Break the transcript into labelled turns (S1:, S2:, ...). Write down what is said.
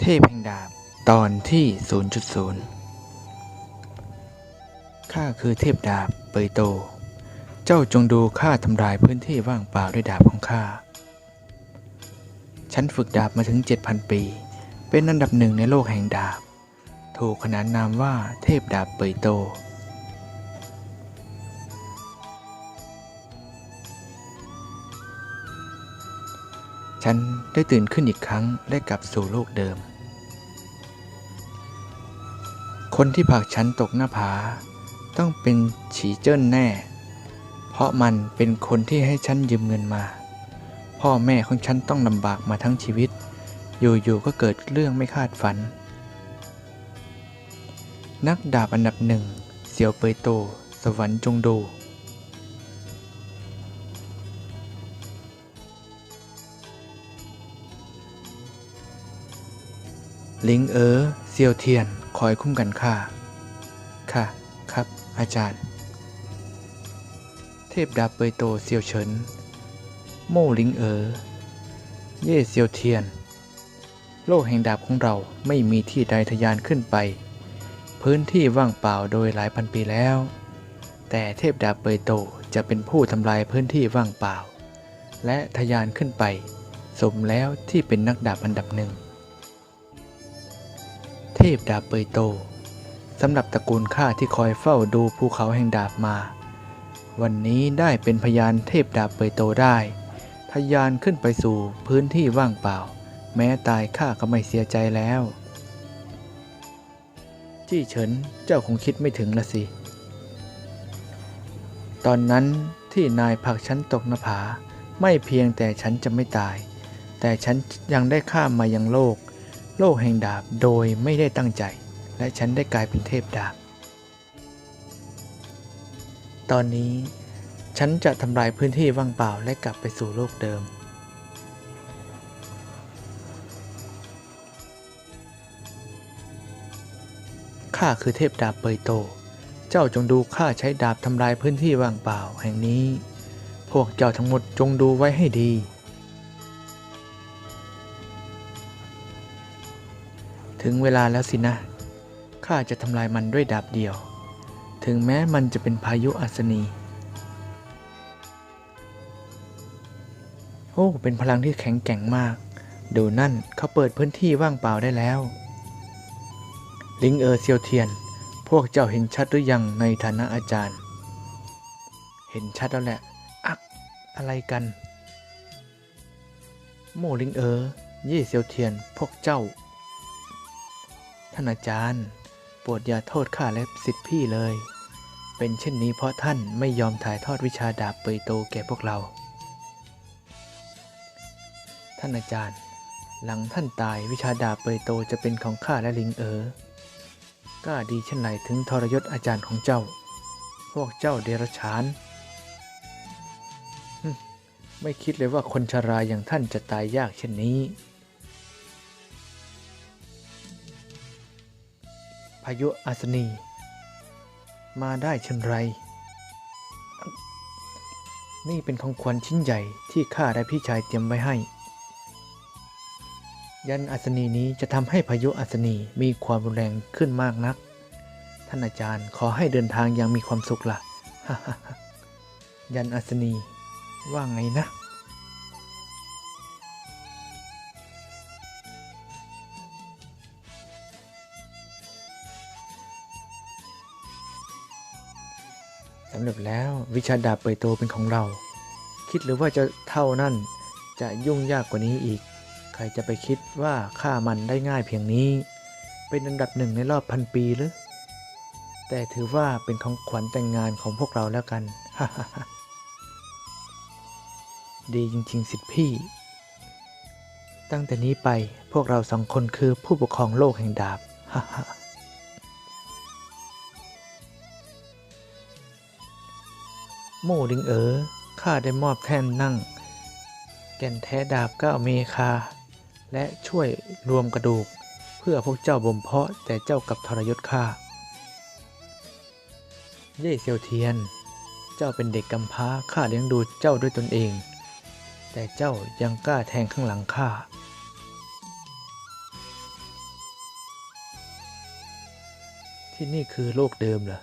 S1: เทพแห่งดาบ ตอนที่ 0.0 ข้าคือเทพดาบเปยโต เจ้าจงดูข้าทำลายพื้นที่ว่างเปล่าด้วยดาบของข้า ฉันฝึกดาบมาถึง 7,000 ปี เป็นอันดับหนึ่งในโลกแห่งดาบ ถูกขนานนามว่าเทพดาบเปยโต ฉันได้ตื่นขึ้นอีกครั้งและกลับสู่โลกเดิม คนที่ผลักฉันตกหน้าผา ต้องเป็นฉีเจิ้นแน่ เพราะมันเป็นคนที่ให้ฉันยืมเงินมา พ่อแม่ของฉันต้องลำบากมาทั้งชีวิต อยู่ๆก็เกิดเรื่องไม่คาดฝัน นักดาบอันดับหนึ่งเสี่ยวเปยโต สวรรค์จงดู ลิงเอ๋อเซียวเทียนคอยคุ้มกันข้าค่ะ ครับ อาจารย์ เทพดาบเปยโตเซียวเฉิน โม่ลิงเอ๋อเย่เซียวเทียน โลกแห่งดาบของเราไม่มีที่ใดทะยานขึ้นไป พื้นที่ว่างเปล่าโดยหลายพันปีแล้ว แต่เทพดาบเปยโตจะเป็นผู้ทำลายพื้นที่ว่างเปล่า และทะยานขึ้นไป สมแล้วที่เป็นนักดาบอันดับหนึ่ง เทพดาบเปยโตสำหรับตระกูลข้าที่คอยเฝ้าดูภูเขาแห่งดาบมา วันนี้ได้เป็นพยานเทพดาบเปยโตได้ ทยานขึ้นไปสู่พื้นที่ว่างเปล่า แม้ตายข้าก็ไม่เสียใจแล้ว จี้เฉินเจ้าคงคิดไม่ถึงละสิ ตอนนั้นที่นายผักฉันตกหน้าผาไม่เพียงแต่ฉันจะไม่ตาย แต่ฉันยังได้ข้ามมายังโลก โลกแห่งดาบโดยไม่ได้ตั้งใจ และฉันได้กลายเป็นเทพดาบ ตอนนี้ฉันจะทำลายพื้นที่ว่างเปล่าและกลับไปสู่โลกเดิม ข้าคือเทพดาบเปยโต เจ้าจงดูข้าใช้ดาบทำลายพื้นที่ว่างเปล่าแห่งนี้ พวกเจ้าทั้งหมดจงดูไว้ให้ดี ถึงเวลาแล้วสินะ ข้าจะทำลายมันด้วยดาบเดียว ถึงแม้มันจะเป็นพายุอัศนี โอ้ เป็นพลังที่แข็งแกร่งมาก ดูนั่นเขาเปิดพื้นที่ว่างเปล่าได้แล้ว ลิงเออเซียวเทียน พวกเจ้าเห็นชัดหรือยังในฐานะอาจารย์ เห็นชัดแล้วแหละ อัก อะไรกัน โมลิงเออ เย่เซียวเทียน พวกเจ้า ท่านอาจารย์ โปรดอย่าโทษข้าและสิทธิพี่เลย เป็นเช่นนี้เพราะท่านไม่ยอมถ่ายทอดวิชาดาบเปยโตแก่พวกเรา ท่านอาจารย์ หลังท่านตายวิชาดาบเปยโตจะเป็นของข้าและลิงเอ๋อกล้าดีเช่นไรถึงทรยศอาจารย์ของเจ้า พวกเจ้าเดรัจฉานไม่คิดเลยว่าคนชราอย่างท่านจะตายยากเช่นนี้ายุอัศนี มาได้เช่นไร นี่เป็นของขวัญชิ้นใหญ่ที่ข้าและพี่ชายเตรียมไว้ให้ ยันอัศนีนี้จะทำให้พายุอัศนีมีความรุนแรงขึ้นมากนัก ท่านอาจารย์ขอให้เดินทางอย่างมีความสุขละ่ะ ยันอัศนีว่าไงนะ สำเร็จแล้ววิชาดาบเปยโตเป็นของเรา คิดหรือว่าจะเท่านั่นจะยุ่งยากกว่านี้อีก ใครจะไปคิดว่าฆ่ามันได้ง่ายเพียงนี้ เป็นอันดับหนึ่งในรอบพันปีหรือแต่ถือว่าเป็นของขวัญแต่งงานของพวกเราแล้วกัน ดีจริงๆ สิทธิพี่ ตั้งแต่นี้ไปพวกเราสองคนคือผู้ปกครองโลกแห่งดาบ โมดิงเอ๋อข้าได้มอบแท่นนั่ง แก่นแท้ดาบก้าเมคา และช่วยรวมกระดูก เพื่อพวกเจ้าบ่มเพาะแต่เจ้ากับทรยศข้าเย่เซียวเทียน เจ้าเป็นเด็กกำพร้าข้าเลี้ยงดูเจ้าด้วยตนเอง แต่เจ้ายังกล้าแทงข้างหลังข้าที่นี่คือโลกเดิมเหรอ